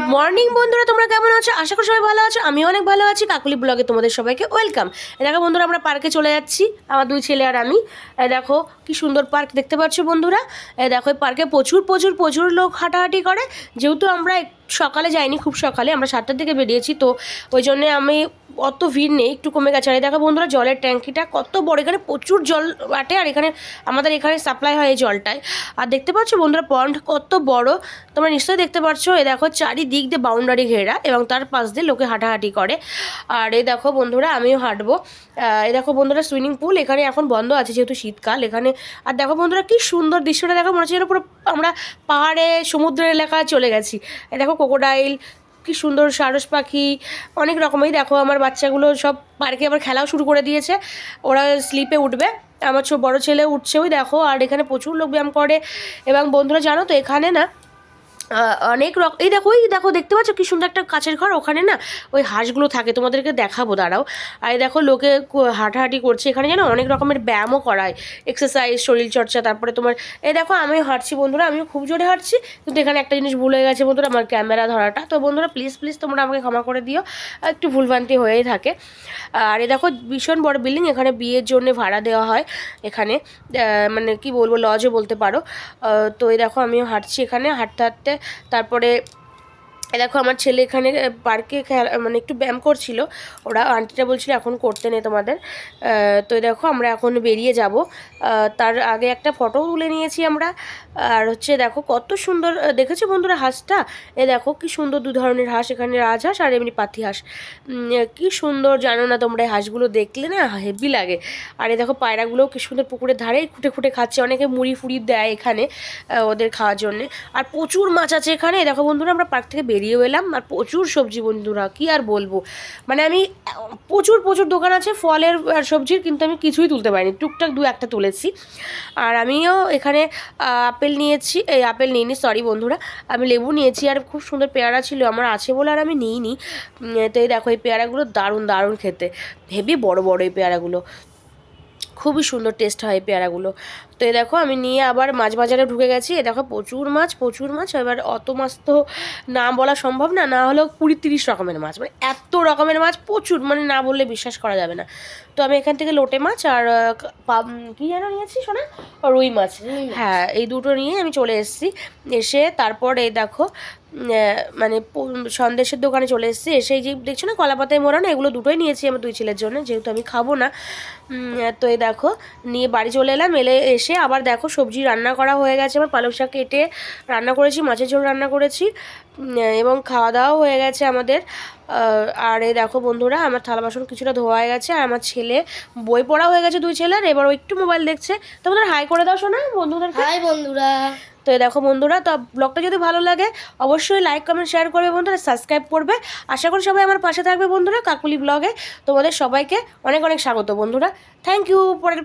Good morning বন্ধুরা, তোমরা কেমন আছো? আশা করি সবাই ভালো আছো। আমি অনেক ভালো আছি। কাকুলি ব্লগে তোমাদের সবাইকে ওয়েলকাম। দেখো বন্ধুরা, আমরা পার্কে চলে যাচ্ছি, আমার দুই ছেলে আর আমি। দেখো কি সুন্দর পার্ক দেখতে পাচ্ছ বন্ধুরা। দেখো পার্কে প্রচুর প্রচুর প্রচুর লোক হাঁটাহাঁটি করে। যেহেতু আমরা সকালে যাইনি, খুব সকালে, আমরা সাতটার দিকে বেরিয়েছি, তো ওই জন্যে আমি অত ভিড় নেই, একটু কমে গেছে। আর দেখো বন্ধুরা, জলের ট্যাঙ্কিটা কত বড়, এখানে প্রচুর জল আটে, আর এখানে আমাদের এখানে সাপ্লাই হয় এই জলটায়। আর দেখতে পাচ্ছ বন্ধুরা পন্ড কত বড়, তোমরা নিশ্চয়ই দেখতে পাচ্ছ। এই দেখো, চারিদিক দিয়ে বাউন্ডারি ঘেরা এবং তার পাশ দিয়ে লোকে হাঁটাহাঁটি করে। আর এই দেখো বন্ধুরা, আমিও হাঁটবো। এই দেখো বন্ধুরা সুইমিং পুল এখানে এখন বন্ধ আছে যেহেতু শীতকাল। এখানে, আর দেখো বন্ধুরা, কি সুন্দর দৃশ্যটা দেখো, মনে হচ্ছে যেন পুরো আমরা পাহাড়ে, সমুদ্রের এলাকায় চলে গেছি। এই দেখো কোকোডাইল কি সুন্দর সারস পাখি, অনেক রকমই দেখো, আমার বাচ্চাগুলো সব পার্কে আবার খেলাও শুরু করে দিয়েছে। ওরা স্লিপে উঠবে। আমার ছো, বড়ো ছেলে উঠছেও দেখো। আর এখানে প্রচুর লোক ব্যায়াম করে। এবং বন্ধুরা, জানো তো, এখানে না অনেক রকম এই দেখো এই দেখো, দেখতে পাচ্ছ কি সুন্দর একটা কাছের ঘর? ওখানে না ওই হাঁসগুলো থাকে, তোমাদেরকে দেখাবো, দাঁড়াও। আর এই দেখো, লোকে হাঁটাহাঁটি করছে, এখানে যেন অনেক রকমের ব্যায়ামও করায় এক্সারসাইজ শরীরচর্চা, তারপরে তোমার এই দেখো আমিও হাঁটছি বন্ধুরা, আমিও খুব জোরে হাঁটছি, কিন্তু এখানে একটা জিনিস ভুল হয়ে গেছে বন্ধুরা, আমার ক্যামেরা ধরাটা। তো বন্ধুরা প্লিজ প্লিজ তোমরা আমাকে ক্ষমা করে দিও, একটু ভুলভ্রান্তি হয়েই থাকে। আর এ দেখো, ভীষণ বড় বিল্ডিং এখানে বিয়ের জন্য ভাড়া দেওয়া হয়, এখানে। মানে কি বলব লজও বলতে পারো। তো এই দেখো, আমিও হাঁটছি এখানে, হাঁটতে হাঁটতে তারপরে দেখো, আমার ছেলে এখানে পার্কে খেলা মানে একটু ব্যায়াম করছিল। ওরা আন্টিটা বলছিল, এখন করতে নেই তোমাদের। তো দেখো, আমরা এখন বেরিয়ে যাব। তার আগে একটা ফটো তুলে নিয়েছি আমরা। আর হচ্ছে দেখো, কত সুন্দর দেখেছ বন্ধুরা হাঁসটা? এ দেখো, কি সুন্দর দু ধরনের হাঁস, এখানে রাজহাঁস আর এমনি পাতি হাঁস। কি সুন্দর জানো না তোমরা, এই হাঁসগুলো দেখলে না হেভি লাগে। আর এ দেখো, পায়রাগুলোও কি সুন্দর পুকুরের ধারে খুঁটে খুঁটে খাচ্ছে। অনেকে মুড়ি ফুড়ি দেয় এখানে ওদের খাওয়ার জন্যে। আর প্রচুর মাছ আছে এখানে। দেখো বন্ধুরা, আমরা পার্ক থেকে বেরিয়েও এলাম আর প্রচুর সবজি বন্ধুরা, কি আর বলব? মানে আমি, প্রচুর প্রচুর দোকান আছে ফলের, আর সবজির, কিন্তু আমি কিছুই তুলতে পারিনি। টুকটাক দু একটা তুলেছি। আর আমিও এখানে আপেল নিয়েছি, এই আপেল নিইনি সরি বন্ধুরা, আমি লেবু নিয়েছি, আর খুব সুন্দর পেয়ারা ছিল, আমার আছে বলে আর আমি নিইনি। তো এই দেখো, এই পেয়ারাগুলো দারুণ দারুণ খেতে। হেভি বড় বড় এই পেয়ারাগুলো। খুবই সুন্দর টেস্ট হয় পেয়ারাগুলো। তো এই দেখো আমি নিয়ে আবার মাছ বাজারে ঢুকে গেছি। এ দেখো প্রচুর মাছ প্রচুর মাছ। এবার অত মাছ তো না বলা সম্ভব না। না হলেও কুড়ি তিরিশ রকমের মাছ। মানে এত রকমের মাছ প্রচুর মানে না বললে বিশ্বাস করা যাবে না। তো আমি এখান থেকে লোটে মাছ আর কি যেন নিয়েছি শোনা রুই মাছ। হ্যাঁ এই দুটো নিয়ে আমি চলে এসেছি। এসে তারপর এই দেখো মানে সন্দেশের দোকানে চলে এসেছি, এসে যে দেখছ না কলা পাতায় মোড়ানো এগুলো দুটোই নিয়েছি আমার দুই ছেলের জন্য, যেহেতু আমি খাব না। তো এই দেখো, নিয়ে বাড়ি চলে এলাম, এলে এসে আবার দেখো সবজি রান্না করা হয়ে গেছে, আমার পালং শাক কেটে রান্না করেছি, মাছের ঝোল রান্না করেছি এবং খাওয়া দাওয়াও হয়ে গেছে আমাদের। আর এই দেখো বন্ধুরা, আমার থালা বাসন কিছুটা ধোয়া হয়ে গেছে, আর আমার ছেলে বই পড়া হয়ে গেছে দুই ছেলের, এবার একটু মোবাইল দেখছে। তোমাদের হাই করে দাও শোনা বন্ধুদের হাই বন্ধুরা। তো দেখো বন্ধুরা, তো ব্লগটা যদি ভালো লাগে, অবশ্যই লাইক কমেন্ট শেয়ার করবে বন্ধুরা সাবস্ক্রাইব করবে। আশা করি সবাই আমার পাশে থাকবে বন্ধুরা, কাকুলি ব্লগে। তোমাদের সবাইকে অনেক অনেক স্বাগত বন্ধুরা। থ্যাংক ইউ পরের